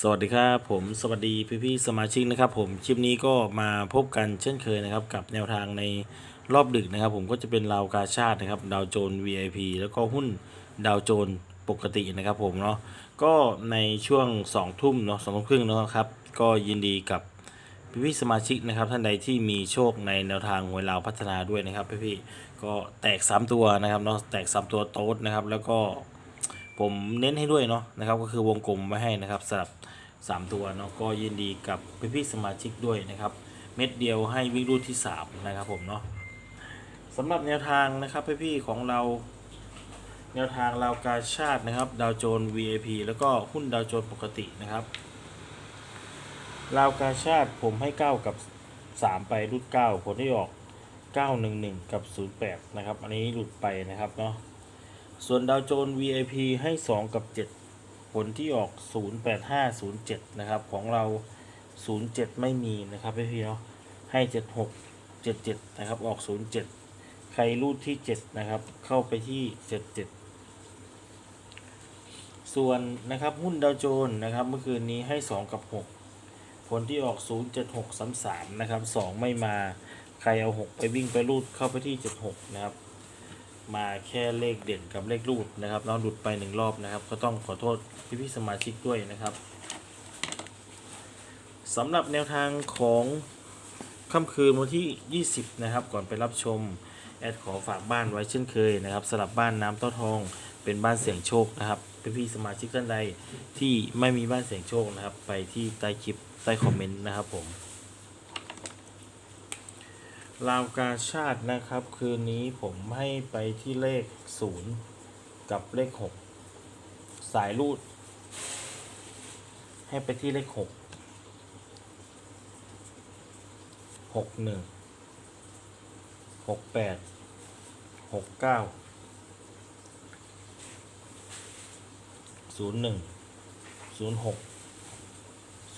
สวัสดีครับผมสวัสดีพี่พี่สมาชิกนะครับผมคลิปนี้ก็มาพบกันเช่นเคยนะครับกับแนวทางในรอบดึกนะครับ ผมก็จะเป็นราวกาชาตินะครับดาวโจน VIP แล้วก็หุ้นดาวโจนปกตินะครับผมเนาะก็ในช่วง2ทุ่มเนาะสองทุ่มครึ่งเนาะครับ ก็ยินดีกับพี่พี่สมาชิกนะครับท่านใดที่มีโชคในแนวทางหวยลาวพัฒนาด้วยนะครับพี่พี่ก็แตก 3 ตัวนะครับเนาะแตก 3 ตัวโต๊ดนะครับแล้วก็ ผมเน้นให้ด้วยเนาะนะครับก็คือวงกลมไว้ให้นะครับสำหรับ 3 ตัวเนาะก็ยินดีกับพี่ๆสมาชิกด้วยนะครับเม็ดเดียวให้วิ่งรูดที่ 3 นะครับผมเนาะสำหรับแนวทางนะครับพี่ๆของเราแนวทางราวกาชาตินะครับดาวโจน VIP แล้วก็หุ้นดาวโจนปกตินะครับราวกาชาติผมให้ 9 กับ 3 ไปรูด9ผลที่ออก 911 กับ 08 นะครับ อันนี้หลุดไปนะครับเนาะ ส่วนดาวโจน VIP ให้ 2 กับ 7 ผลที่ออก 08507 นะครับ ของเรา 07 ไม่มีนะครับพี่ๆเนาะให้ 76 77 นะครับ ออก 07 ใครรูดที่ 7 นะครับ เข้าไปที่ 77 ส่วนนะครับหุ้นดาวโจนนะครับ เมื่อคืนนี้ให้ 2 กับ 6 ผลที่ออก 07633 นะครับ 2 ไม่มา ใครเอา 6 ไปวิ่งไปรูดเข้าไปที่ 76 นะครับ มาแค่เลขเด่นกับเลขรูดนะครับเราหลุดไปหนึ่งรอบนะครับ ก็ต้องขอโทษพี่พี่สมาชิกด้วยนะครับสำหรับแนวทางของค่ำคืนวันที่ 20 นะครับ ก่อนไปรับชม แอดขอฝากบ้านไว้เช่นเคยนะครับสลับบ้านน้ำเต้าทองเป็นบ้านเสียงโชคนะครับพี่พี่สมาชิกท่านใดที่ไม่มีบ้านเสียงโชคนะครับ ไปที่ใต้คลิปใต้คอมเมนต์นะครับผม ราวกาชาตินะครับ คืนนี้ผมให้ไปที่เลข 0 กับเลข 6 สายรูด ให้ไปที่เลข 6 6 1 6 8 6 9 0 1 0 6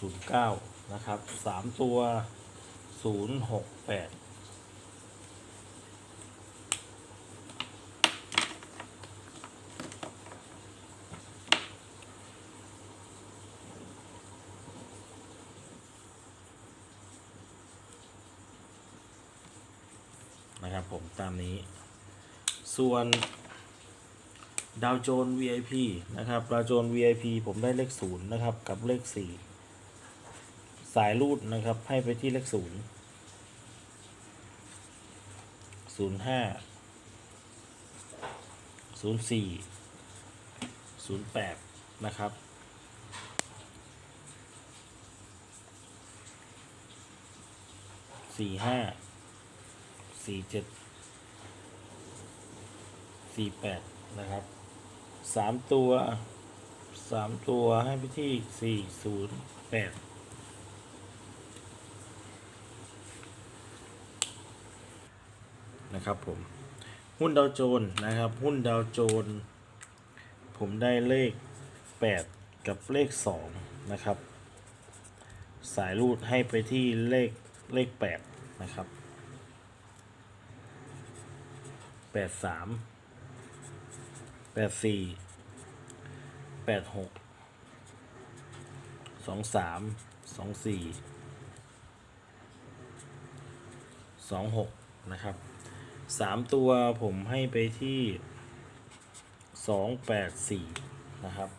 0 9 นะครับ 3 ตัว 0 6 8 นะครับผมตามนี้ ส่วนดาวโจน VIP นะครับดาวโจน VIP ผมได้เลขศูนย์นะครับ กับเลขสี่สายรูดนะครับ ให้ไปที่เลขศูนย์ศูนย์ห้าศูนย์สี่ศูนย์แปดนะครับ สี่ห้า สี่เจ็ดสี่แปดนะครับสามตัวสามตัวให้ไปที่สี่ศูนย์แปดนะครับผม หุ้นดาวโจนนะครับ หุ้นดาวโจน ผมได้เลข 8 กับเลข 2 นะครับ สายรูดให้ไปที่เลขเลข 8 นะครับ แปดสามแปดสี่แปดหกสองสามสองสี่สองหกนะครับสามตัวผมให้ไปที่สองแปดสี่นะครับ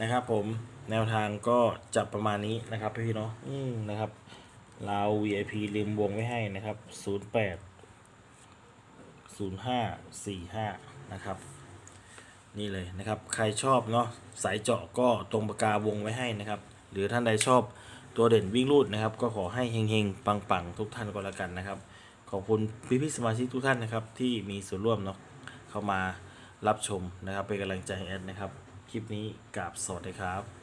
นะครับ ผมแนวทางก็จะประมาณนี้นะครับพี่เนาะอืมนะครับเรา VIP ลืมวงไว้ให้นะครับ08 0545นะครับ นี่เลยนะครับ ใครชอบเนาะสายเจาะก็ตรงปากกาวงไว้ให้นะครับ หรือท่านใดชอบตัวเด่นวิ่งรูดนะครับ ก็ขอให้เฮงๆ ปังๆ ทุกท่านก็แล้วกันนะครับ ขอบคุณพี่ๆสมาชิกทุกท่านนะครับ ที่มีส่วนร่วมเนาะเข้ามารับชมนะครับ เป็นกำลังใจแอดนะครับ ลิปนี้กับสวัสดีครับ